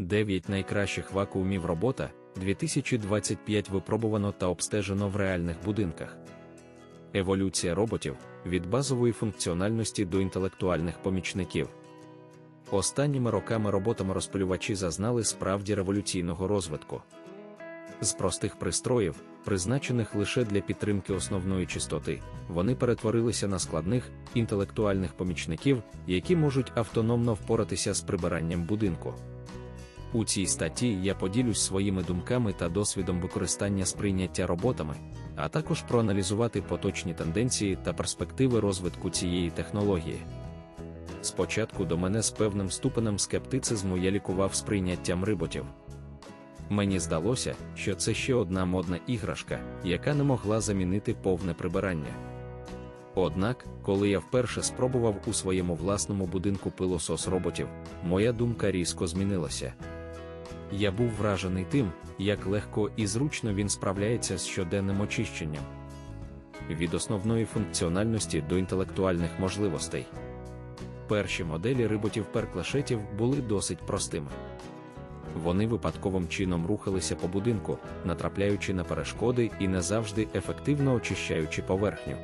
9 найкращих вакуумів робота 2025 випробувано та обстежено в реальних будинках. Еволюція роботів від базової функціональності до інтелектуальних помічників. Останніми роками роботами розпилювачі зазнали справді революційного розвитку. З простих пристроїв, призначених лише для підтримки основної чистоти, вони перетворилися на складних інтелектуальних помічників, які можуть автономно впоратися з прибиранням будинку. У цій статті я поділюсь своїми думками та досвідом використання сприйняття роботами, а також проаналізувати поточні тенденції та перспективи розвитку цієї технології. Спочатку до мене з певним ступенем скептицизму я лікував сприйняттям риботів. Мені здалося, що це ще одна модна іграшка, яка не могла замінити повне прибирання. Однак, коли я вперше спробував у своєму власному будинку пилосос роботів, моя думка різко змінилася. Я був вражений тим, як легко і зручно він справляється з щоденним очищенням. Від основної функціональності до інтелектуальних можливостей. Перші моделі риботів перклашетів були досить простими. Вони випадковим чином рухалися по будинку, натрапляючи на перешкоди і не завжди ефективно очищаючи поверхню.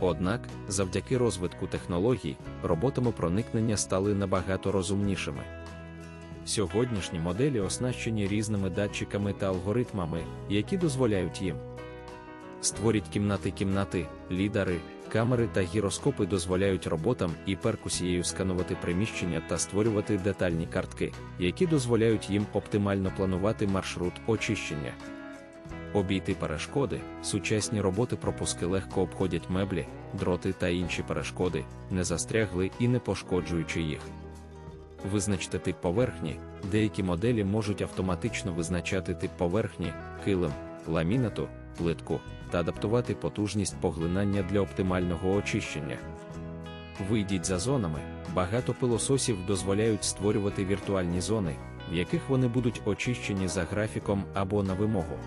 Однак, завдяки розвитку технологій, роботами проникнення стали набагато розумнішими. Сьогоднішні моделі оснащені різними датчиками та алгоритмами, які дозволяють їм створіть кімнати кімнати, лідари, камери та гіроскопи дозволяють роботам і перкусією сканувати приміщення та створювати детальні картки, які дозволяють їм оптимально планувати маршрут очищення. Обійти перешкоди, сучасні роботи пропуски легко обходять меблі, дроти та інші перешкоди, не застрягли і не пошкоджуючи їх. Визначте тип поверхні, деякі моделі можуть автоматично визначати тип поверхні, килим, ламінату, плитку та адаптувати потужність поглинання для оптимального очищення. Вийдіть за зонами, багато пилососів дозволяють створювати віртуальні зони, в яких вони будуть очищені за графіком або на вимогу.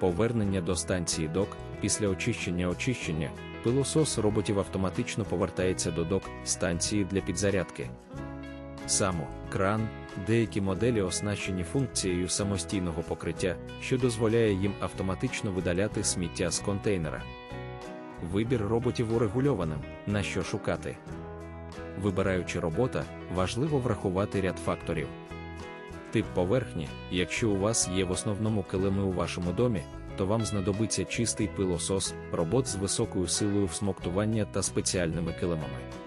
Повернення до станції док після очищення очищення, пилосос роботів автоматично повертається до док станції для підзарядки. Само, кран, деякі моделі оснащені функцією самостійного покриття, що дозволяє їм автоматично видаляти сміття з контейнера. Вибір роботів урегульованим, на що шукати. Вибираючи робота, важливо врахувати ряд факторів. Тип поверхні, якщо у вас є в основному килими у вашому домі, то вам знадобиться чистий пилосос, робот з високою силою всмоктування та спеціальними килимами.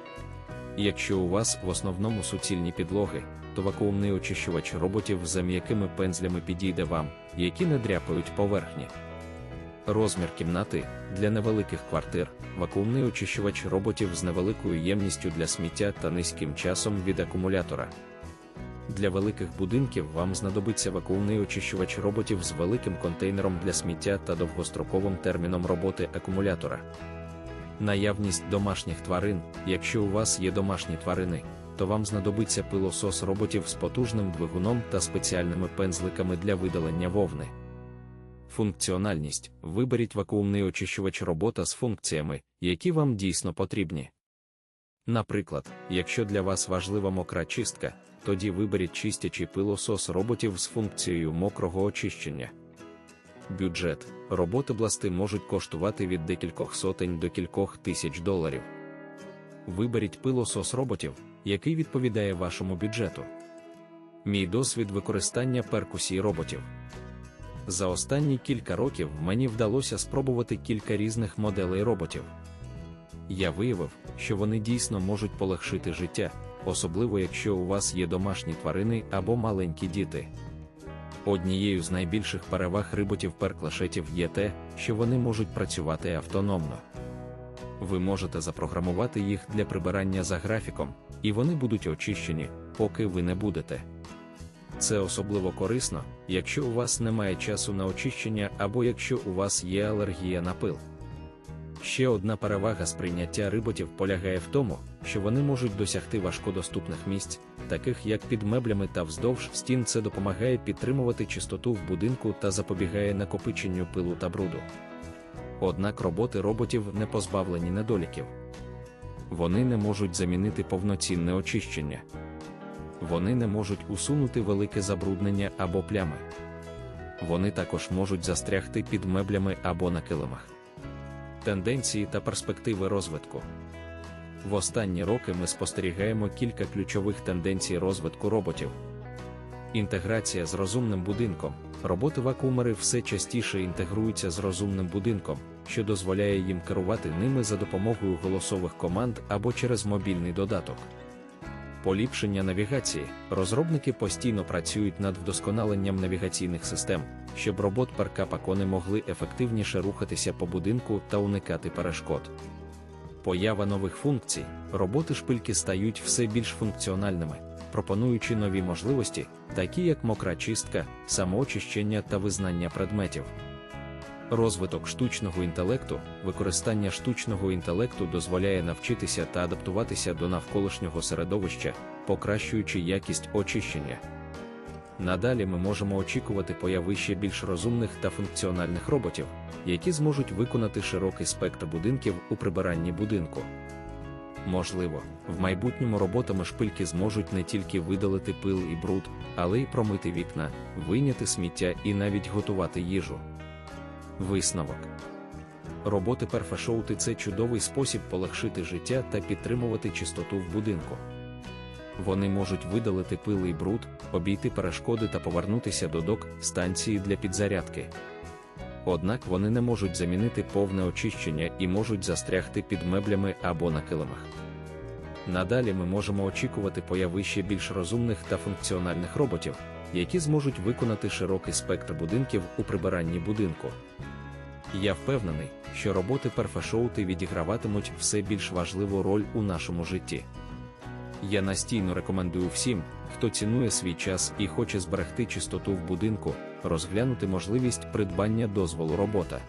Якщо у вас в основному суцільні підлоги, то вакуумний очищувач роботів за м'якими пензлями підійде вам, які не дряпають поверхні. Розмір кімнати для невеликих квартир, вакуумний очищувач роботів з невеликою ємністю для сміття та низьким часом від акумулятора. Для великих будинків вам знадобиться вакуумний очищувач роботів з великим контейнером для сміття та довгостроковим терміном роботи акумулятора. Наявність домашніх тварин, якщо у вас є домашні тварини, то вам знадобиться пилосос роботів з потужним двигуном та спеціальними пензликами для видалення вовни. Функціональність виберіть вакуумний очищувач робота з функціями, які вам дійсно потрібні. Наприклад, якщо для вас важлива мокра чистка, тоді виберіть чистячий пилосос роботів з функцією мокрого очищення. Бюджет роботи бласти можуть коштувати від декількох сотень до кількох тисяч доларів. Виберіть пилосос роботів, який відповідає вашому бюджету. Мій досвід використання перкусії роботів. За останні кілька років мені вдалося спробувати кілька різних моделей роботів. Я виявив, що вони дійсно можуть полегшити життя, особливо якщо у вас є домашні тварини або маленькі діти. Однією з найбільших переваг риботів перклашетів є те, що вони можуть працювати автономно. Ви можете запрограмувати їх для прибирання за графіком, і вони будуть очищені, поки ви не будете. Це особливо корисно, якщо у вас немає часу на очищення або якщо у вас є алергія на пил. Ще одна перевага сприйняття риботів полягає в тому, що вони можуть досягти важкодоступних місць, таких як під меблями та вздовж стін. Це допомагає підтримувати чистоту в будинку та запобігає накопиченню пилу та бруду. Однак роботи роботів не позбавлені недоліків. Вони не можуть замінити повноцінне очищення. Вони не можуть усунути велике забруднення або плями. Вони також можуть застрягти під меблями або на килимах. Тенденції та перспективи розвитку. В останні роки ми спостерігаємо кілька ключових тенденцій розвитку роботів. Інтеграція з розумним будинком. Роботи вакуумери все частіше інтегруються з розумним будинком, що дозволяє їм керувати ними за допомогою голосових команд або через мобільний додаток. Поліпшення навігації. Розробники постійно працюють над вдосконаленням навігаційних систем, щоб робот паркапакони могли ефективніше рухатися по будинку та уникати перешкод. Поява нових функцій. Роботи шпильки стають все більш функціональними, пропонуючи нові можливості, такі як мокра чистка, самоочищення та визнання предметів. Розвиток штучного інтелекту, використання штучного інтелекту дозволяє навчитися та адаптуватися до навколишнього середовища, покращуючи якість очищення. Надалі ми можемо очікувати появи ще більш розумних та функціональних роботів, які зможуть виконати широкий спектр будинків у прибиранні будинку. Можливо, в майбутньому роботами шпильки зможуть не тільки видалити пил і бруд, але й промити вікна, вийняти сміття і навіть готувати їжу. Висновок роботи перфешоути це чудовий спосіб полегшити життя та підтримувати чистоту в будинку. Вони можуть видалити пил і бруд, обійти перешкоди та повернутися до док станції для підзарядки. Однак вони не можуть замінити повне очищення і можуть застрягти під меблями або на килимах. Надалі ми можемо очікувати появи ще більш розумних та функціональних роботів, які зможуть виконати широкий спектр будинків у прибиранні будинку. Я впевнений, що роботи перфешоути відіграватимуть все більш важливу роль у нашому житті. Я настійно рекомендую всім, хто цінує свій час і хоче зберегти чистоту в будинку, розглянути можливість придбання дозволу робота.